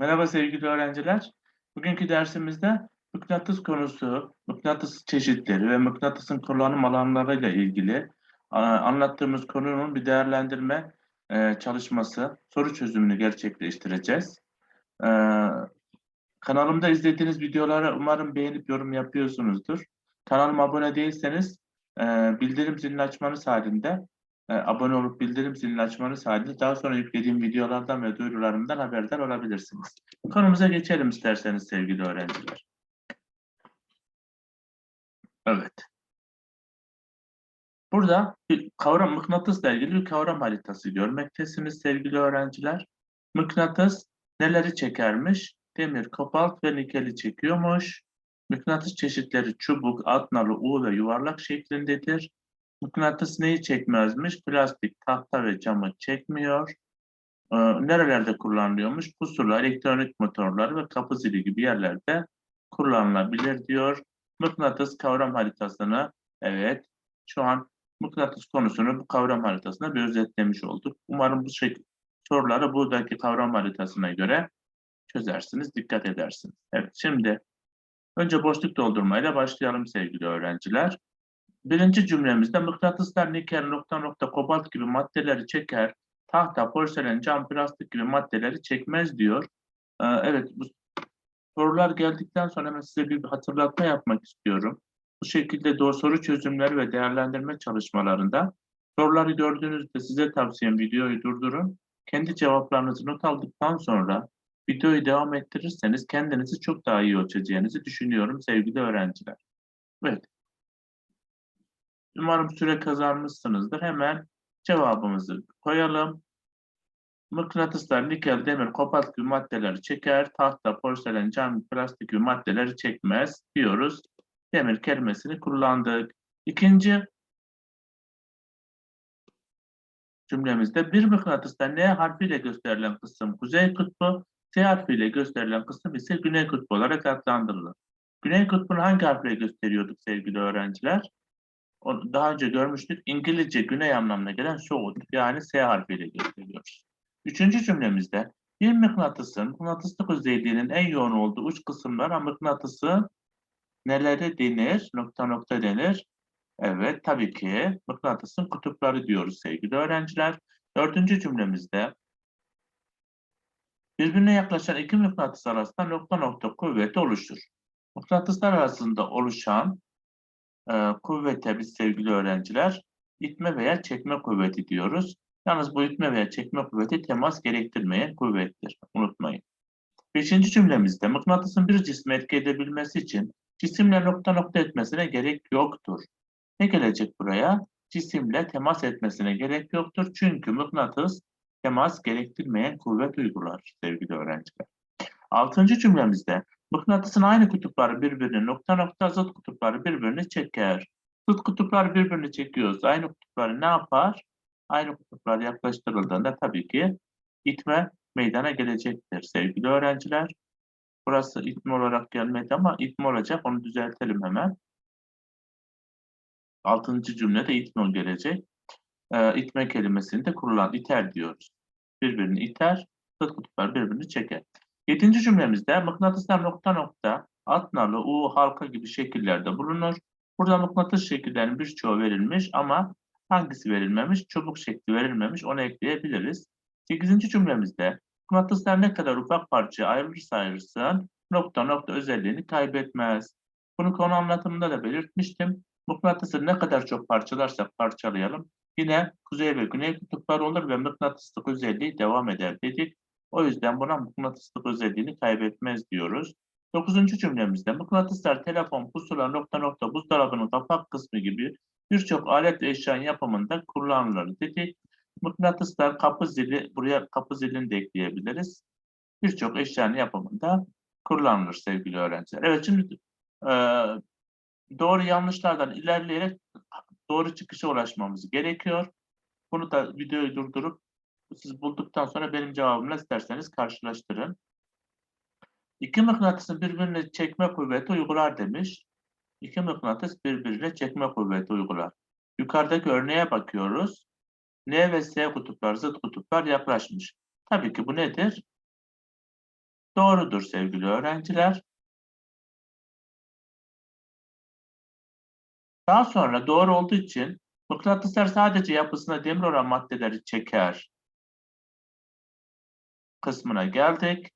Merhaba sevgili öğrenciler. Bugünkü dersimizde mıknatıs konusu, mıknatıs çeşitleri ve mıknatısın kullanım alanlarıyla ilgili anlattığımız konunun bir değerlendirme e, çalışması, soru çözümünü gerçekleştireceğiz. E, kanalımda izlediğiniz videoları umarım beğenip yorum yapıyorsunuzdur. Kanalıma abone değilseniz e, bildirim zilini açmanız halinde abone olup bildirim zilini açmanız halinde daha sonra yüklediğim videolardan ve duyurularımdan haberdar olabilirsiniz. Konumuza geçelim isterseniz sevgili öğrenciler. Evet. Burada bir kavram mıknatısla ilgili bir kavram haritası görmektesiniz sevgili öğrenciler. Mıknatıs neleri çekermiş? Demir, kobalt ve nikeli çekiyormuş. Mıknatıs çeşitleri çubuk, atnalı, U ve yuvarlak şeklindedir. Mıknatıs neyi çekmezmiş? Plastik, tahta ve camı çekmiyor. Ee, nerelerde kullanılıyormuş? Pusula, elektronik motorları ve kapı zili gibi yerlerde kullanılabilir diyor. Mıknatıs kavram haritasını, evet, şu an mıknatıs konusunu bu kavram haritasına bir özetlemiş olduk. Umarım bu şekilde soruları buradaki kavram haritasına göre çözersiniz, dikkat edersiniz. Evet, şimdi önce boşluk doldurmayla başlayalım sevgili öğrenciler. Birinci cümlemizde mıknatıslar nikel, nokta nokta, kobalt gibi maddeleri çeker, tahta, porselen, cam, plastik gibi maddeleri çekmez diyor. Ee, evet, bu sorular geldikten sonra hemen size bir hatırlatma yapmak istiyorum. Bu şekilde doğru soru çözümleri ve değerlendirme çalışmalarında soruları gördüğünüzde size tavsiyem videoyu durdurun. Kendi cevaplarınızı not aldıktan sonra videoyu devam ettirirseniz kendinizi çok daha iyi ölçeceğinizi düşünüyorum sevgili öğrenciler. Evet. Umarım süre kazanmışsınızdır. Hemen cevabımızı koyalım. Mıknatıslar nikel, demir, kobalt gibi maddeleri çeker. Tahta, porselen, cam, plastik gibi maddeleri çekmez diyoruz. Demir kelimesini kullandık. İkinci cümlemizde bir mıknatısta N harfiyle gösterilen kısım kuzey kutbu, S harfiyle gösterilen kısım ise güney kutbu olarak adlandırılır. Güney kutbunu hangi harfle gösteriyorduk sevgili öğrenciler? Daha önce görmüştük. İngilizce güney anlamına gelen south yani S harfiyle gösteriyoruz. Üçüncü cümlemizde bir mıknatısın mıknatıslık özelliğinin en yoğun olduğu uç kısımlara mıknatısı nelere denir? Nokta nokta denir. Evet tabii ki mıknatısın kutupları diyoruz sevgili öğrenciler. Dördüncü cümlemizde birbirine yaklaşan iki mıknatıs arasında nokta nokta kuvveti oluşur. Mıknatıslar arasında oluşan kuvvete biz sevgili öğrenciler itme veya çekme kuvveti diyoruz. Yalnız bu itme veya çekme kuvveti temas gerektirmeyen kuvvettir. Unutmayın. Beşinci cümlemizde mıknatısın bir cismi etki edebilmesi için cisimle nokta nokta etmesine gerek yoktur. Ne gelecek buraya? Cisimle temas etmesine gerek yoktur. Çünkü mıknatıs temas gerektirmeyen kuvvet uygular sevgili öğrenciler. Altıncı cümlemizde mıknatısın aynı kutupları birbirini nokta nokta zıt kutupları birbirini çeker. Zıt kutuplar birbirini çekiyorsa aynı kutupları ne yapar? Aynı kutuplar yaklaştırıldığında tabii ki itme meydana gelecektir sevgili öğrenciler. Burası itme olarak gelmedi ama itme olacak. Onu düzeltelim hemen. Altıncı cümlede itme gelecek. Ee, itme kelimesini de kullan, iter diyoruz. Birbirini iter, zıt kutuplar birbirini çeker. Yedinci cümlemizde mıknatıslar nokta nokta, alt nalı, U, halka gibi şekillerde bulunur. Burada mıknatıs şekillerinin birçoğu verilmiş ama hangisi verilmemiş? Çubuk şekli verilmemiş, onu ekleyebiliriz. Sekizinci cümlemizde mıknatıslar ne kadar ufak parçaya ayrılırsa ayrılsın nokta nokta özelliğini kaybetmez. Bunu konu anlatımında da belirtmiştim. Mıknatısı ne kadar çok parçalarsak parçalayalım yine kuzey ve güney kutuplar olur ve mıknatıslık özelliği devam eder dedik. O yüzden buna mıknatıslık özelliğini kaybetmez diyoruz. Dokuzuncu cümlemizde mıknatıslar telefon, pusula, nokta nokta, buzdolabının kapak kısmı gibi birçok alet ve eşyanın yapımında kullanılır dedik. Mıknatıslar kapı zili, buraya kapı zilini de ekleyebiliriz. Birçok eşyanın yapımında kullanılır sevgili öğrenciler. Evet şimdi e, doğru yanlışlardan ilerleyerek doğru çıkışa ulaşmamız gerekiyor. Bunu da videoyu durdurup siz bulduktan sonra benim cevabımla isterseniz karşılaştırın. İki mıknatısın birbirine çekme kuvveti uygular demiş. İki mıknatıs birbirine çekme kuvveti uygular. Yukarıdaki örneğe bakıyoruz. N ve S kutuplar, zıt kutuplar yaklaşmış. Tabii ki bu nedir? Doğrudur sevgili öğrenciler. Daha sonra doğru olduğu için mıknatıslar sadece yapısına demir olan maddeleri çeker kısmına geldik.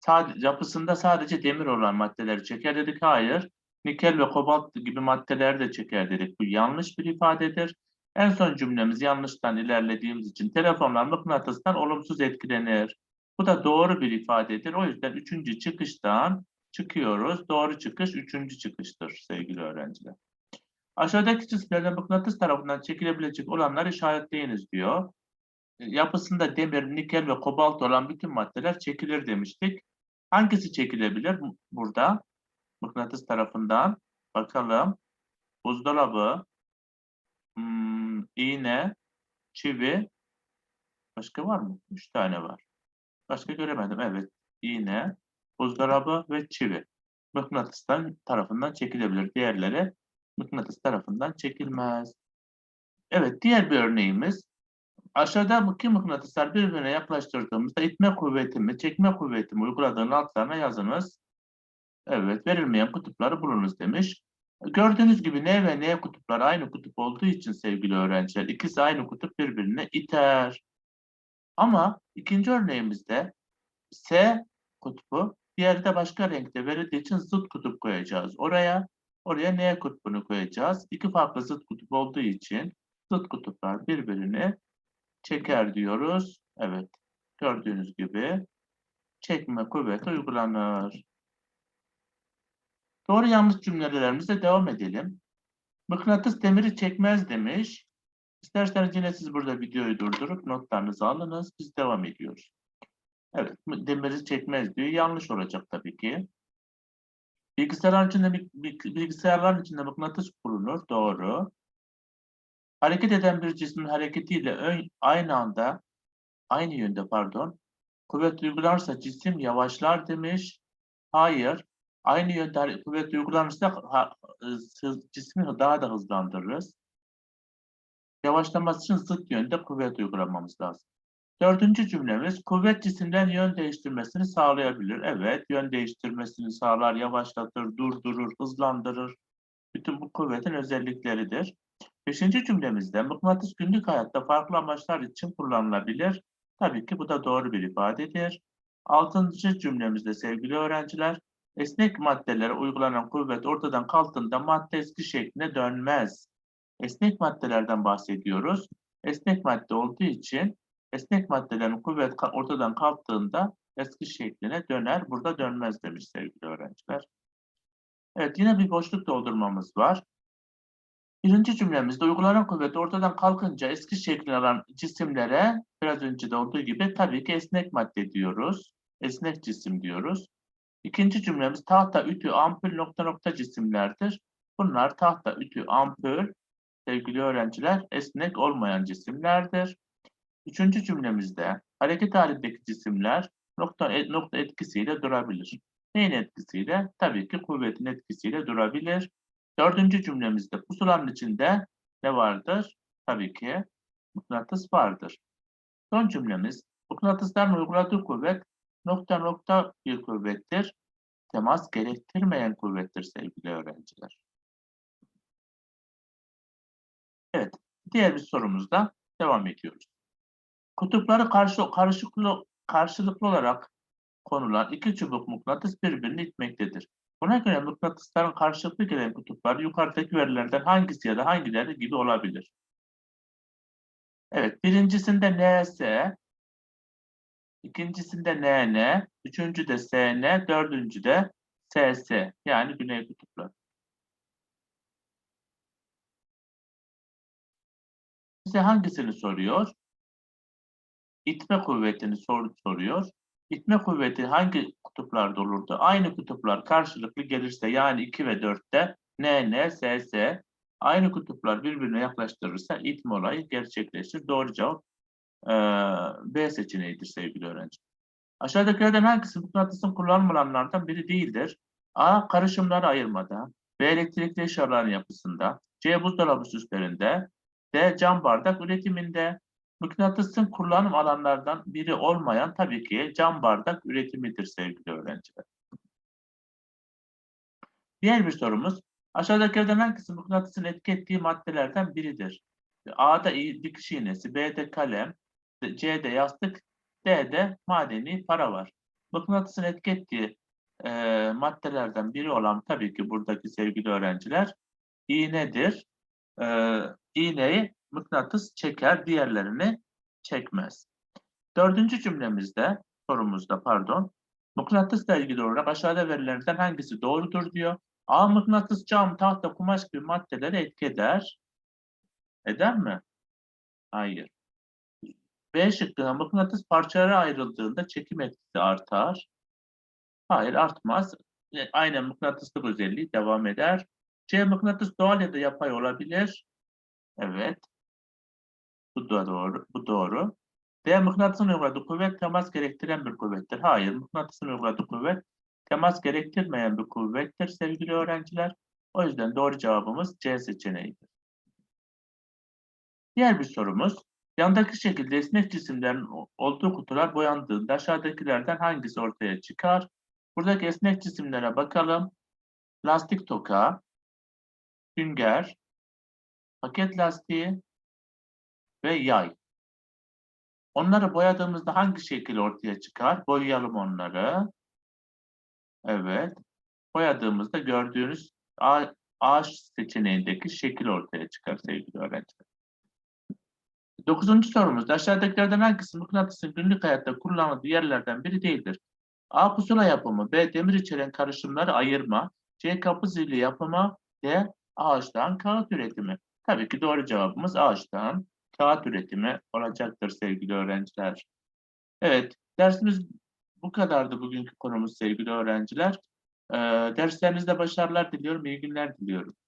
Sadece, yapısında sadece demir olan maddeleri çeker dedik. Hayır. Nikel ve kobalt gibi maddeleri de çeker dedik. Bu yanlış bir ifadedir. En son cümlemiz yanlıştan ilerlediğimiz için telefonlar mıknatıstan olumsuz etkilenir. Bu da doğru bir ifadedir. O yüzden üçüncü çıkıştan çıkıyoruz. Doğru çıkış üçüncü çıkıştır sevgili öğrenciler. Aşağıdaki cisimlerden mıknatıs tarafından çekilebilecek olanları işaretleyiniz diyor. Yapısında demir, nikel ve kobalt olan bütün maddeler çekilir demiştik. Hangisi çekilebilir burada? Mıknatıs tarafından. Bakalım. Buzdolabı, hmm, iğne, çivi. Başka var mı? Üç tane var. Başka göremedim. Evet. İğne, buzdolabı ve çivi. Mıknatıstan tarafından çekilebilir. Diğerleri mıknatıs tarafından çekilmez. Evet, diğer bir örneğimiz. Aşağıda iki mıknatıslar birbirine yaklaştırdığımızda itme kuvvetimi, çekme kuvvetimi uyguladığın altlarına yazınız. Evet, verilmeyen kutupları bulunuz demiş. Gördüğünüz gibi N ve N kutupları aynı kutup olduğu için sevgili öğrenciler, ikisi aynı kutup birbirine iter. Ama ikinci örneğimizde S kutbu, diğeri de başka renkte verildiği için zıt kutup koyacağız. Oraya Oraya N kutbunu koyacağız. İki farklı zıt kutup olduğu için zıt kutuplar birbirini çeker diyoruz. Evet. Gördüğünüz gibi çekme kuvveti uygulanır. Doğru yanlış cümlelerimize devam edelim. Mıknatıs demiri çekmez demiş. İsterseniz yine siz burada videoyu durdurup notlarınızı alınız. Biz devam ediyoruz. Evet, demiri çekmez diyor. Yanlış olacak tabii ki. Bilgisayarlar içinde bilgisayarların içinde mıknatıs bulunur. Doğru. Hareket eden bir cismin hareketiyle ön, aynı anda aynı yönde pardon kuvvet uygulanırsa cisim yavaşlar demiş. Hayır. Aynı yönde kuvvet uygulanırsa ha, cismi daha da hızlandırırız. Yavaşlaması için zıt yönde kuvvet uygulamamız lazım. Dördüncü cümlemiz kuvvet cisimden yön değiştirmesini sağlayabilir. Evet, yön değiştirmesini sağlar, yavaşlatır, durdurur, hızlandırır. Bütün bu kuvvetin özellikleridir. Beşinci cümlemizde mıknatıs günlük hayatta farklı amaçlar için kullanılabilir. Tabii ki bu da doğru bir ifadedir. Altıncı cümlemizde sevgili öğrenciler, esnek maddelere uygulanan kuvvet ortadan kalktığında madde eski şekline dönmez. Esnek maddelerden bahsediyoruz. Esnek madde olduğu için Esnek maddelerin kuvvet ortadan kalktığında eski şekline döner. Burada dönmez demiş sevgili öğrenciler. Evet yine bir boşluk doldurmamız var. Birinci cümlemizde uygulanan kuvvet ortadan kalkınca eski şeklini alan cisimlere biraz önce de olduğu gibi tabii ki esnek madde diyoruz. Esnek cisim diyoruz. İkinci cümlemiz tahta, ütü, ampul nokta nokta cisimlerdir. Bunlar tahta, ütü, ampul sevgili öğrenciler esnek olmayan cisimlerdir. Üçüncü cümlemizde hareket halindeki cisimler nokta, e, nokta etkisiyle durabilir. Neyin etkisiyle? Tabii ki kuvvetin etkisiyle durabilir. Dördüncü cümlemizde pusulanın içinde ne vardır? Tabii ki mıknatıs vardır. Son cümlemiz mıknatısların uyguladığı kuvvet nokta nokta bir kuvvettir. Temas gerektirmeyen kuvvettir sevgili öğrenciler. Evet, diğer bir sorumuzda devam ediyoruz. Kutupları karşı, karşılıklı, karşılıklı olarak konulan iki çubuk mıknatıs birbirini itmektedir. Buna göre mıknatısların karşılıklı gelen kutupları yukarıdaki verilerden hangisi ya da hangileri gibi olabilir? Evet, birincisinde NS, ikincisinde NN, üçüncü de SN, dördüncü de SS yani güney kutupları. Size hangisini soruyor? İtme kuvvetini sor, soruyor. İtme kuvveti hangi kutuplarda olurdu? Aynı kutuplar karşılıklı gelirse yani 2 ve 4'te N, N, S, S aynı kutuplar birbirine yaklaştırırsa itme olayı gerçekleşir. Doğru cevap e, B seçeneğidir sevgili öğrenci. Aşağıdakilerden hangisi mıknatısın kullanılanlardan biri değildir? A. Karışımları ayırmada. B. Elektrikli eşyaların yapısında. C. Buzdolabı süslerinde. D. Cam bardak üretiminde. Mıknatısın kullanım alanlardan biri olmayan tabii ki cam bardak üretimidir sevgili öğrenciler. Diğer bir sorumuz, aşağıdakilerden hangisi mıknatısın etki ettiği maddelerden biridir? A'da dikiş iğnesi, B'de kalem, C'de yastık, D'de madeni para var. Mıknatısın etki ettiği e, maddelerden biri olan tabii ki buradaki sevgili öğrenciler iğnedir. E, iğneyi mıknatıs çeker, diğerlerini çekmez. Dördüncü cümlemizde, sorumuzda pardon, mıknatısla ilgili olarak aşağıda verilenlerden hangisi doğrudur diyor. A mıknatıs, cam, tahta, kumaş gibi maddeleri etki eder. Eder mi? Hayır. B şıkkına mıknatıs parçalara ayrıldığında çekim etkisi artar. Hayır artmaz. E, Aynen mıknatıslık özelliği devam eder. C mıknatıs doğal ya da yapay olabilir. Evet. Bu doğru. Bu doğru. D mıknatısın uyguladığı kuvvet temas gerektiren bir kuvvettir. Hayır, mıknatısın uyguladığı kuvvet temas gerektirmeyen bir kuvvettir sevgili öğrenciler. O yüzden doğru cevabımız C seçeneğidir. Diğer bir sorumuz. Yandaki şekilde esnek cisimlerin olduğu kutular boyandığında aşağıdakilerden hangisi ortaya çıkar? Buradaki esnek cisimlere bakalım. Lastik toka, sünger, paket lastiği ve yay. Onları boyadığımızda hangi şekil ortaya çıkar? Boyayalım onları. Evet. Boyadığımızda gördüğünüz A, A seçeneğindeki şekil ortaya çıkar sevgili öğrenciler. Dokuzuncu sorumuzda aşağıdakilerden hangisi mıknatısın günlük hayatta kullanıldığı yerlerden biri değildir? A. Pusula yapımı. B. Demir içeren karışımları ayırma. C. Kapı zili yapımı. D. Ağaçtan kağıt üretimi. Tabii ki doğru cevabımız ağaçtan kağıt üretimi olacaktır sevgili öğrenciler. Evet, dersimiz bu kadardı bugünkü konumuz sevgili öğrenciler. Ee, derslerinizde başarılar diliyorum, iyi günler diliyorum.